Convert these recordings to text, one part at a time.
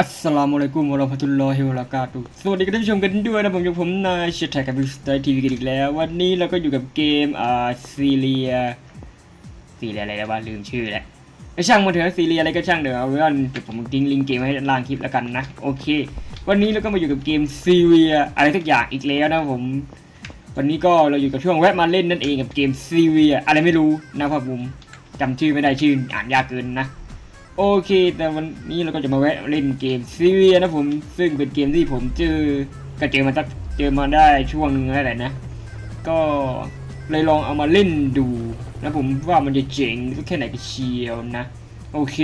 อัสสลามุอะลัยกุมวะเราะห์มะตุลลอฮิวะบะเราะกาตุสวัสดีท่านผู้ชมกันด้วยนะผมอยู่ผมนายเชษฐกับวิสไตทีวีกันอีกแล้ว วันนี้เราก็อยู่กับเกมอ่าซีเรียซีเรียอะไรแล้ววะลืมชื่อแล้วไอช่างมันเถอะซีเรียอะไรก็ช่างเดี๋ยวเอาไว้ก่อนเดี๋ยวผมทิ้งลิงก์เกมไว้ให้ด้านล่างคลิปแล้วกันนะโอเค วันนี้เราก็มาอยู่กับเกมซีเรียอะไรสักอย่างอีกแล้วนะผม วันนี้ก็เราอยู่กับช่วงแวะมาเล่นนั่นเองกับเกมซีเรียอะไรไม่รู้นะครับผมจำชื่อไม่ได้ชื่ออ่านยากเกินนะ โอเค แต่วันนี้เราก็จะมาแวะเล่นเกมซีเรียนะผม ซึ่งเป็นเกมที่ผมเจอก็เจอมาสักเจอมาได้ช่วงหนึ่งแล้วแหละนะ ก็เลยลองเอามาเล่นดูนะผมว่ามันจะเจ๋งสักแค่ไหนก็เชียวนะ โอเค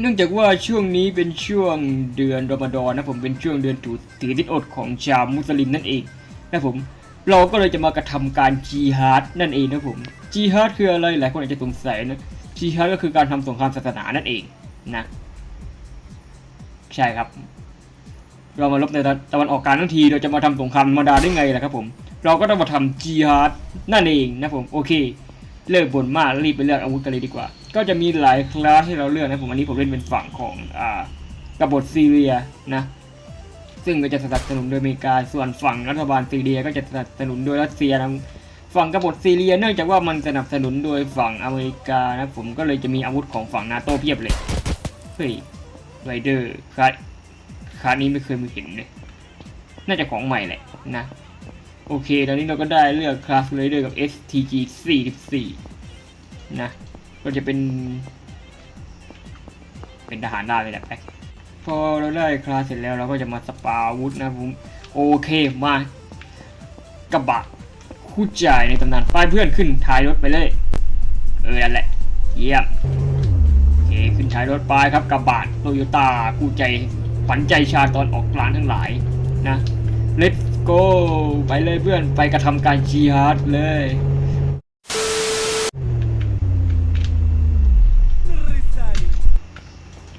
เนื่องจากว่าช่วงนี้เป็นช่วงเดือนรอมฎอนนะผมเป็นช่วงเดือนถือถือทิศอดของชาวมุสลิมนั่นเองนะผมเราก็เลยจะมากระทำการจีฮาดนั่นเองนะผมจีฮาดคืออะไรหลายคนอาจจะสงสัยนะ จีฮัดก็คือการทำสงครามศาสนานั่นเองนะ ใช่ครับ เรามาลบในตะวันออกกลางทั้งทีเราจะมาทำสงครามธรรมดาได้ไงล่ะครับผมเราก็ต้องมาทำจีฮัดนั่นเองนะผมโอเค เลิกบ่นมากรีบไปเลือกอาวุธกันเลยดีกว่า ก็จะมีหลายคลาสให้เราเลือกนะผมอันนี้ผมเล่นเป็นฝั่งของอ่ากบฏซีเรียนะ ซึ่งก็จะสนับสนุนโดยอเมริกาส่วนฝั่งรัฐบาลซีเรียก็จะสนับสนุนโดยรัสเซียนะ ฝั่งกบฏซีเรียเนื่องจากว่ามันสนับสนุนโดยฝั่งอเมริกานะผมก็เลยจะมีอาวุธของฝั่งนาโต้เพียบเลย เฮ้ยไรเดอร์คลาสคลาสนี้ไม่เคยมีเห็นเลย น่าจะของใหม่แหละนะ โอเค ตอนนี้เราก็ได้เลือกคลาสไรเดอร์กับ STG 44นะ ก็จะเป็น เป็นทหารได้เลยแหละไปพอเราได้คลาสเสร็จแล้วเราก็จะมาสปาอาวุธนะผม โอเค มากระบะ คู่จ่ายในตำนานป้ายเพื่อนขึ้นท้ายรถไปเลย เออนั่นแหละ เยี่ยมโอเคขึ้นท้ายรถไปครับกระบะโตโยต้าคู่ใจขวัญใจชาติตอนออกกลางทั้งหลายนะ let's go ไปเลยเพื่อนไปกระทำการจีฮาร์ดเลย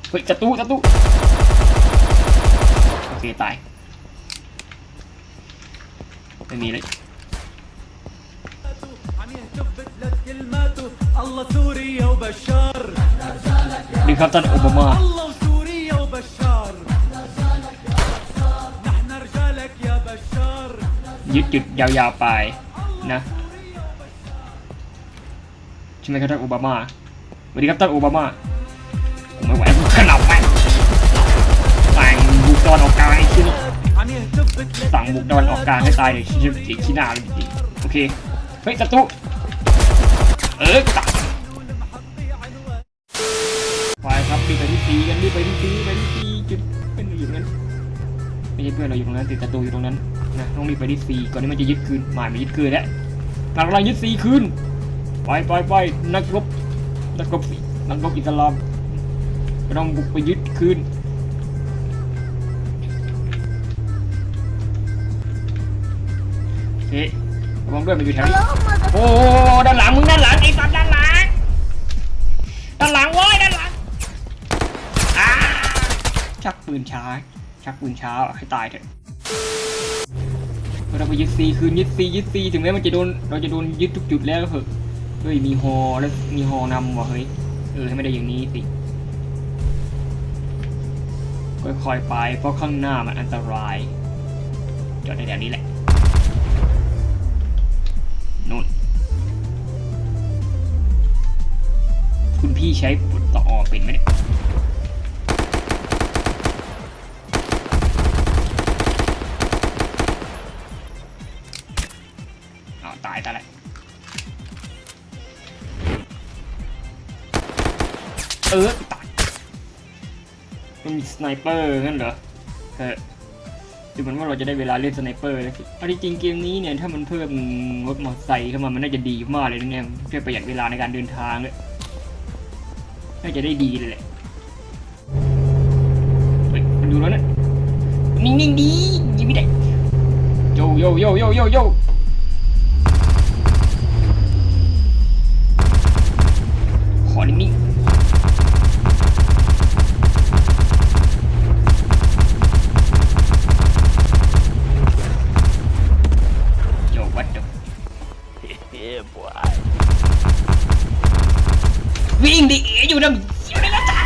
เฮ้ยกระตู้กระตู้โอเค ตาย ไม่มีเลย ดีครับท่านโอบามายึดจุดยาวๆไปนะใช่ไหมครับท่านโอบามาสวัสดีครับท่านโอบามาผมไม่ไหวผมขนาบไปสั่งบุกตอนออกกลางให้ชิ้นสั่งบุกตอนออกกลางให้ตายเลยชิ้นขี้หน้าเลยจริงโอเคเฮ้ยศัตรู เออตัดไปครับรีบไปที่ซีกันรีบไปที่ซีไปที่ซีจุดเป็นอยู่ตรงนั้นไม่ใช่เพื่อนเราอยู่ตรงนั้นติดศัตรูอยู่ตรงนั้นนะต้องรีบไปที่ซีก่อนที่มันจะยึดคืนหมายมันยึดคืนแล้วกำลังยึดซีคืนไปไปไปนักรบนักรบนักรบอิสลามก็ต้องบุกไปยึดคืนเฮ้ยระวังด้วยมันอยู่แถวนี้โอ้ ชักปืนช้าให้ตายเถอะเราไปยึดซีคืนยึดซียึดซีถึงแม้มันจะโดนเราจะโดนยึดทุกจุดแล้วเถอะเฮ้ยมีฮอแล้วมีฮอนำว่ะเฮ้ยเออให้ไม่ได้อย่างนี้สิค่อยๆไปเพราะข้างหน้ามันอันตรายจอดในแถวนี้แหละนู่นคุณพี่ใช้ปุ่นต่อเป็นไหม เออตายมันมีสไนเปอร์งั้นเหรอเฮ้ยดูเหมือนว่าเราจะได้เวลาเล่นสไนเปอร์แล้วสิเอาจริงเกมนี้เนี่ยถ้ามันเพิ่มรถมอเตอร์ไซค์เข้ามามันน่าจะดีมากเลยนะเนี่ยช่วยประหยัดเวลาในการเดินทางเลยน่าจะได้ดีเลยแหละเฮ้ยดูแล้วนะนิ่งๆดียิงไม่ได้โยโยโยโยโยโย วิ่งดิเอ๋อยู่นะอยู่ในหน้าต่าง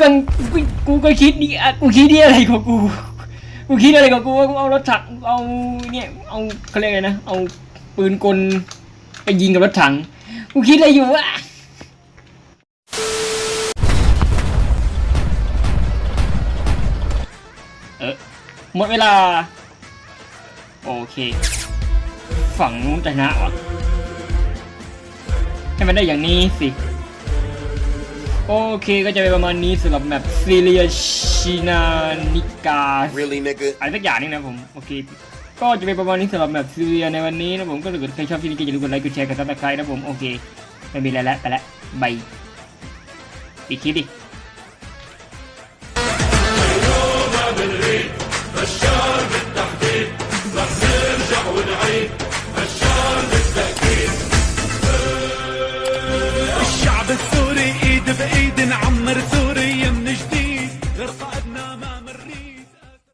ก็กูกูก็คิดนี่อะกูคิดนี่อะไรของกูกูคิดอะไรของกูว่ากูเอารถถังเอาเนี่ยเอาเขาเรียกไรนะเอาปืนกลไปยิงกับรถถังกูคิดอะไรอยู่วะเออหมดเวลา โอเค ฝั่งนู้นจะชนะวะ ให้มันได้อย่างนี้สิ โอเคก็จะเป็นประมาณนี้สำหรับแมปซีเรียชินานิกา Really, nigga? อะไรสักอย่างนึงนะผม โอเค ก็จะเป็นประมาณนี้สำหรับแมปซีเรียในวันนี้นะผมก็ถ้าเกิดใครชอบที่นี่ก็อย่าลืมกดไลค์กดแชร์กดซับสไครต์นะผม โอเค ไม่มีอะไรแล้วไปแล้วบายปิดคลิปดิ الشعب السوري